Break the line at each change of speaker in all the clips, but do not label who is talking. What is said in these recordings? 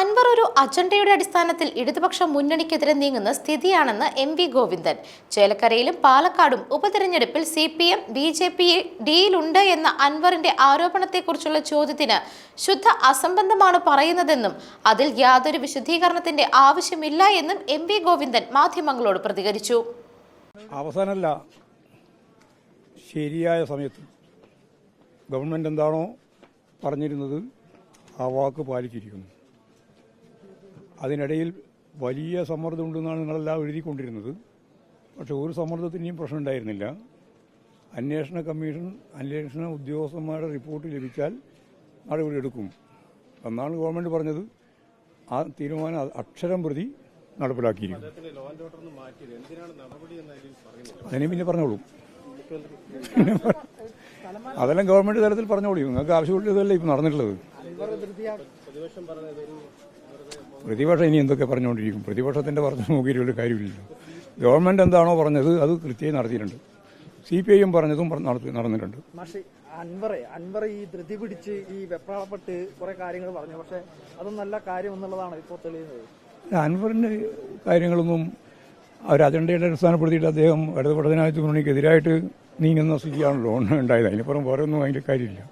അൻവർ ഒരു അജണ്ടയുടെ അടിസ്ഥാനത്തിൽ ഇടതുപക്ഷ മുന്നണിക്കെതിരെ നീങ്ങുന്ന സ്ഥിതിയാണെന്ന് എം വി ഗോവിന്ദൻ. ചേലക്കരയിലും പാലക്കാടും ഉപതെരഞ്ഞെടുപ്പിൽ C P M B J P ഡിയിലുണ്ട് എന്ന അൻവറിന്റെ ആരോപണത്തെക്കുറിച്ചുള്ള ചോദ്യത്തിന് ശുദ്ധ അസംബന്ധമാണ് പറയുന്നതെന്നും അതിൽ യാതൊരു വിശദീകരണത്തിന്റെ ആവശ്യമില്ല എന്നും എം വി ഗോവിന്ദൻ മാധ്യമങ്ങളോട് പ്രതികരിച്ചു.
അവസാനമല്ല ശരിയായ സമയത്ത് ഗവൺമെന്റ് എന്താണോ പറഞ്ഞിരുന്നത് ആ വാക്ക് പാലിച്ചിരിക്കുന്നു. അതിനിടയിൽ വലിയ സമ്മർദ്ദം ഉണ്ടെന്നാണ് നിങ്ങളെല്ലാം എഴുതിക്കൊണ്ടിരുന്നത്. പക്ഷെ ഒരു സമ്മർദ്ദത്തിന്റെയും പ്രശ്നം ഉണ്ടായിരുന്നില്ല അന്വേഷണ കമ്മീഷൻ അന്വേഷണ ഉദ്യോഗസ്ഥന്മാരുടെ റിപ്പോർട്ട് ലഭിച്ചാൽ നടപടി എടുക്കും. എന്നാണ് ഗവൺമെന്റ് പറഞ്ഞത് ആ തീരുമാനം അക്ഷരം പ്രതി നടപ്പിലാക്കിയിരിക്കും. അതിനെ പിന്നെ പറഞ്ഞോളൂ. അതെല്ലാം ഗവൺമെന്റ് തലത്തിൽ പറഞ്ഞോളൂ. നിങ്ങൾക്ക് ആവശ്യമുള്ളതല്ലേ ഇപ്പം നടന്നിട്ടുള്ളത്? പ്രതിപക്ഷം ഇനി എന്തൊക്കെ പറഞ്ഞുകൊണ്ടിരിക്കും? പ്രതിപക്ഷത്തിന്റെ പറഞ്ഞു നോക്കിയിട്ട് ഒരു കാര്യമില്ലല്ലോ. ഗവൺമെന്റ് എന്താണോ പറഞ്ഞത് അത് കൃത്യമായി നടത്തിയിട്ടുണ്ട്. സി പി ഐ എം പറഞ്ഞതും പറ- നടന്നിട്ടുണ്ട്.
മാഷി അൻവറെ അൻവർ ഈ ധൃതി പിടിച്ച് ഈ വെപ്രാളപ്പെട്ട് കുറെ കാര്യങ്ങൾ പറഞ്ഞു. പക്ഷെ അത് നല്ല കാര്യം എന്നുള്ളതാണ് ഇപ്പോൾ തെളിയുന്നത്.
അൻവറിന്റെ കാര്യങ്ങളൊന്നും അവർ അജണ്ടയുടെ അടിസ്ഥാനപ്പെടുത്തിയിട്ട് അദ്ദേഹം ഇടതുപടനായത് മുന്നണിക്കെതിരായിട്ട് നീങ്ങുന്ന സ്ഥിതിയാണല്ലോ ഉണ്ടായത്. അതിനപ്പുറം വേറെ ഒന്നും അതിന്റെ കാര്യമില്ല.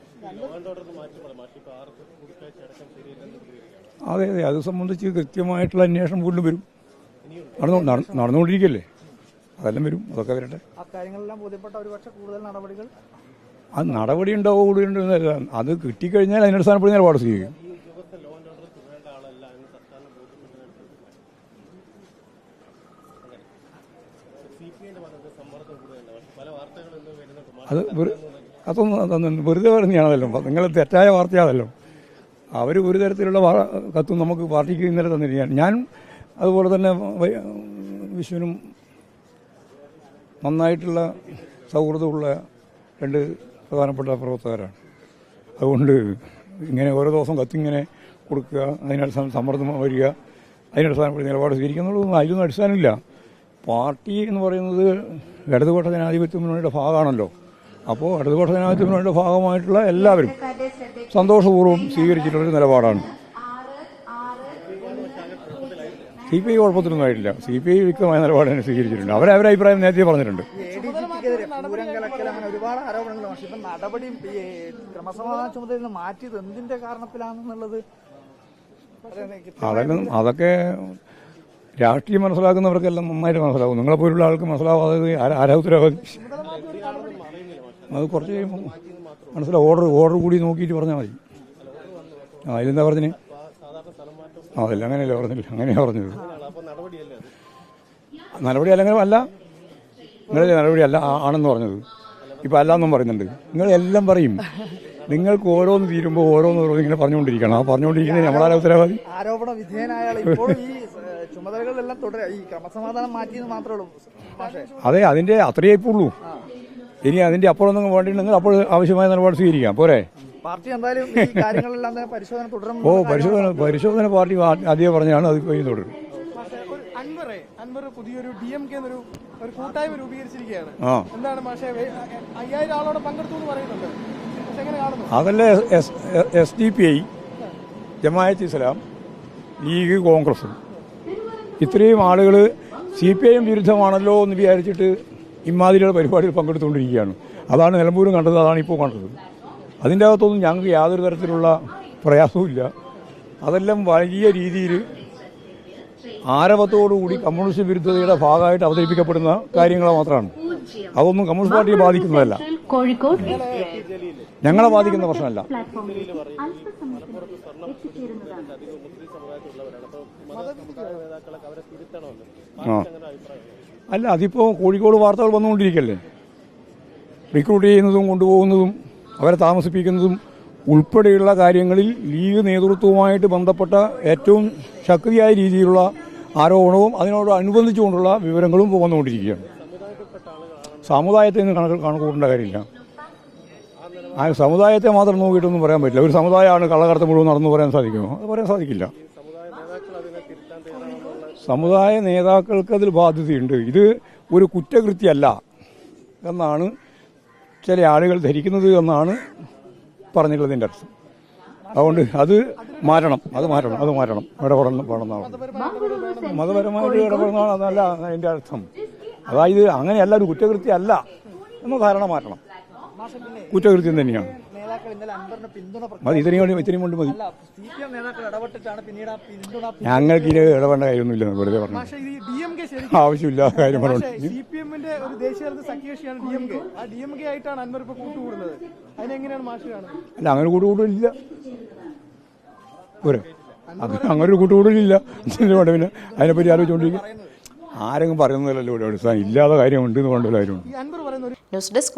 അതെ അതെ. അത് സംബന്ധിച്ച് കൃത്യമായിട്ടുള്ള അന്വേഷണം വീണ്ടും വരും. നടന്നു നട- നടന്നുകൊണ്ടിരിക്കല്ലേ? അതെല്ലാം വരും. അതൊക്കെ വരട്ടെ. അത് നടപടി ഉണ്ടാവോ കൂടി ഉണ്ടെന്നല്ല അത് കിട്ടിക്കഴിഞ്ഞാൽ അതിനടിസ്ഥാനപ്പെടുന്ന നിലപാട് സ്വീകരിക്കും. അത് അതൊന്നും വെറുതെ പറഞ്ഞാണല്ലോ നിങ്ങൾ തെറ്റായ വാർത്തയാണല്ലോ അവർ ഒരു തരത്തിലുള്ള കത്തും നമുക്ക് പാർട്ടിക്ക് ഇന്നലെ തന്നിരിക്കുകയാണ്. ഞാൻ അതുപോലെ തന്നെ വിഷുവിനും നന്നായിട്ടുള്ള സൗഹൃദമുള്ള രണ്ട് പ്രധാനപ്പെട്ട പ്രവർത്തകരാണ്. അതുകൊണ്ട് ഇങ്ങനെ ഓരോ ദിവസം കത്തിങ്ങനെ കൊടുക്കുക അതിനടിസ്ഥാനം സമ്മർദ്ദം വരിക അതിനടിസ്ഥാനപ്പെടുത്തി നിലപാട് സ്വീകരിക്കുന്നുള്ളതൊന്നും അതിലൊന്നും അടിസ്ഥാനമില്ല. പാർട്ടി എന്ന് പറയുന്നത് ഇടതുപക്ഷ ജനാധിപത്യ മുന്നണിയുടെ ഭാഗമാണല്ലോ. അപ്പോൾ ഇടതുപക്ഷ ജനാധിപത്യ മുന്നണിയുടെ ഭാഗമായിട്ടുള്ള എല്ലാവരും സന്തോഷപൂർവം സ്വീകരിച്ചിട്ടുള്ളൊരു നിലപാടാണ്. സി പി ഐ കുഴപ്പത്തിലൊന്നും ആയിട്ടില്ല. സി പി ഐ വ്യക്തമായ നിലപാട് തന്നെ സ്വീകരിച്ചിട്ടുണ്ട്. അവരെ അവരെ അഭിപ്രായം നേരത്തെ പറഞ്ഞിട്ടുണ്ട്.
അതൊക്കെ ഒരുപാട് ആരോപണങ്ങൾ പക്ഷെ ഇപ്പൊ നടപടി ഈ ക്രമസമാധാന ചുമതലയിൽ നിന്ന് മാറ്റിയത് എന്തിന്റെ കാരണത്തിലാണെന്നുള്ളത് അതെനിക്ക്
അതൊക്കെ രാഷ്ട്രീയം മനസ്സിലാക്കുന്നവർക്കെല്ലാം നന്നായിട്ട് മനസ്സിലാവും നിങ്ങളെ പോലുള്ള ആൾക്ക് മനസ്സിലാവാതെ ആരാ ഉത്തരവാദി? അത് കുറച്ച് കഴിയുമ്പോൾ മനസ്സിലാവും. ഓർഡർ ഓർഡർ കൂടി നോക്കിയിട്ട് പറഞ്ഞാൽ മതി. ആ അതിലെന്താ പറഞ്ഞിന് ആ അതില്ല അങ്ങനെയല്ല പറഞ്ഞില്ല അങ്ങനെയാ പറഞ്ഞത്. നടപടി അല്ലെങ്കിൽ അല്ല. നിങ്ങളെ നടപടി അല്ല ആണെന്ന് പറഞ്ഞത്. ഇപ്പം അല്ലാന്നും പറയുന്നുണ്ട്. നിങ്ങൾ എല്ലാം പറയും. നിങ്ങൾക്ക് ഓരോന്ന് തീരുമ്പോൾ ഓരോന്ന് ഓരോന്ന് ഇങ്ങനെ പറഞ്ഞുകൊണ്ടിരിക്കണം. ആ പറഞ്ഞുകൊണ്ടിരിക്കുന്നത് നമ്മളാരാ ഉത്തരവാദി?
ആരോപണ ഇപ്പോൾ ഈ ചുമതലകളെല്ലാം തുടരാം. ഈ ക്രമസമാധാനം മാറ്റിയെന്ന് മാത്രമേ ഉള്ളൂ.
അതെ അതിന്റെ അത്രയേ ഇപ്പോൾ ഉള്ളൂ. ഇനി അതിന്റെ അപ്പുറം ഒന്നും വേണ്ടിയിട്ടുണ്ടെങ്കിൽ അപ്പോൾ ആവശ്യമായ നിലപാട് സ്വീകരിക്കാം. പോരെ?
പാർട്ടി എന്തായാലും ഈ കാര്യങ്ങളെല്ലാം തന്നെ പരിശോധന തുടരും
ഓ പരിശോധന പരിശോധന പാർട്ടി ആദ്യം പറഞ്ഞാണ് അത് കഴിഞ്ഞു തുടരും.
അൻവറെ അൻവർ പുതിയൊരു ഡി എം കെ എന്നൊരു ഒരു കൂട്ടായ്മ രൂപീകരിച്ചിരിക്കുകയാണ്. എന്താണ് മാഷെ അയ്യായിരം ആളോടെ പങ്കെടുത്തു എന്ന് പറയുന്നുണ്ട്.
അതല്ലേ S S D P I Jamaat Islam league Congress. ഇത്രയും ആളുകൾ സി പി ഐ എം വിരുദ്ധമാണല്ലോ എന്ന് വിചാരിച്ചിട്ട് ഇമാതിരിയുടെ പരിപാടിയിൽ പങ്കെടുത്തുകൊണ്ടിരിക്കുകയാണ്. അതാണ് നിലമ്പൂരും കണ്ടത് അതാണ് ഇപ്പോൾ കണ്ടത്. അതിന്റെ അകത്തൊന്നും ഞങ്ങൾക്ക് യാതൊരു തരത്തിലുള്ള പ്രയാസവുമില്ല. അതെല്ലാം വലിയ രീതിയിൽ ആരവത്തോടുകൂടി കമ്മ്യൂണിസ്റ്റ് വിരുദ്ധതയുടെ ഭാഗമായിട്ട് അവതരിപ്പിക്കപ്പെടുന്ന കാര്യങ്ങൾ മാത്രമാണ്. അതൊന്നും കമ്മ്യൂണിസ്റ്റ് പാർട്ടിയെ ബാധിക്കുന്നതല്ല.
കോഴിക്കോട്
ഞങ്ങളെ ബാധിക്കുന്ന പ്രശ്നമല്ല. അല്ല അതിപ്പോ കോഴിക്കോട് വാർത്തകൾ വന്നുകൊണ്ടിരിക്കല്ലേ? റിക്രൂട്ട് ചെയ്യുന്നതും കൊണ്ടുപോകുന്നതും അവരെ താമസിപ്പിക്കുന്നതും ഉൾപ്പെടെയുള്ള കാര്യങ്ങളിൽ ലീഗ് നേതൃത്വവുമായിട്ട് ബന്ധപ്പെട്ട ഏറ്റവും ശക്തിയായ രീതിയിലുള്ള ആരോപണവും അതിനോട് അനുബന്ധിച്ചുകൊണ്ടുള്ള വിവരങ്ങളും വന്നുകൊണ്ടിരിക്കുകയാണ്. സമുദായത്തിൽ നിന്ന് കണക്ക് കണക്കൂട്ടേണ്ട കാര്യമില്ല. ആ സമുദായത്തെ മാത്രം നോക്കിയിട്ടൊന്നും പറയാൻ പറ്റില്ല. ഒരു സമുദായമാണ് കള്ളക്കടത്ത് മുഴുവൻ നടന്നു പറയാൻ സാധിക്കുമോ? അത് പറയാൻ സാധിക്കില്ല. സമുദായ നേതാക്കൾക്ക് അതിൽ ബാധ്യതയുണ്ട്. ഇത് ഒരു കുറ്റകൃത്യമല്ല എന്നാണ് ചില ആളുകൾ ധരിക്കുന്നത് എന്നാണ് പറഞ്ഞിട്ടുള്ളതിന്റെ അർത്ഥം. അതുകൊണ്ട് അത് മാറ്റണം. അത് മാറ്റണം. അത് മാറ്റണം. ഇടപെടണം. വേണമെന്നാണ് മതപരമായിട്ട് ഇടപെടുന്നതാണ് അതല്ല അതിന്റെ അർത്ഥം. അതായത് അങ്ങനെയല്ല ഒരു കുറ്റകൃത്യമല്ല എന്ന ധാരണ മാറ്റണം. കുറ്റകൃത്യം തന്നെയാണ് മതി ഇത്രയും കൊണ്ട് ഇത്രയും കൊണ്ട് മതി. ഞങ്ങൾക്ക് ഇനി ഇടപെടേണ്ട കാര്യമൊന്നുമില്ല വെറുതെ പറഞ്ഞു. ആവശ്യമില്ല കാര്യം പറഞ്ഞു
സി പി എമ്മിന്റെ ഒരു ദേശീയ തലത്തിൽ സഖ്യകക്ഷിയാണ് ഡി എം കെ. ആ ഡി എം കെ ആയിട്ടാണ് അൻവർ ഇപ്പൊ കൂട്ടുകൂടുന്നത്. അതിനെങ്ങനെയാണ് മാഷ് കാണുന്നത്
അല്ല അങ്ങനെ കൂട്ടുകൂടില്ല പോരെ. അങ്ങനെ ഒരു കൂട്ടുകൂടലില്ല. ഇതിന് വേണ്ട പിന്നെ അതിനെപ്പറ്റി ആലോചിച്ചുകൊണ്ടിരിക്കും ആരെങ്കിലും പറയുന്നതല്ലല്ലോ ഇവിടെ ഇല്ലാതെ ഇല്ലാത്ത കാര്യമുണ്ട് എന്ന് കൊണ്ടല്ലോ കാര്യമുണ്ട്.
News desk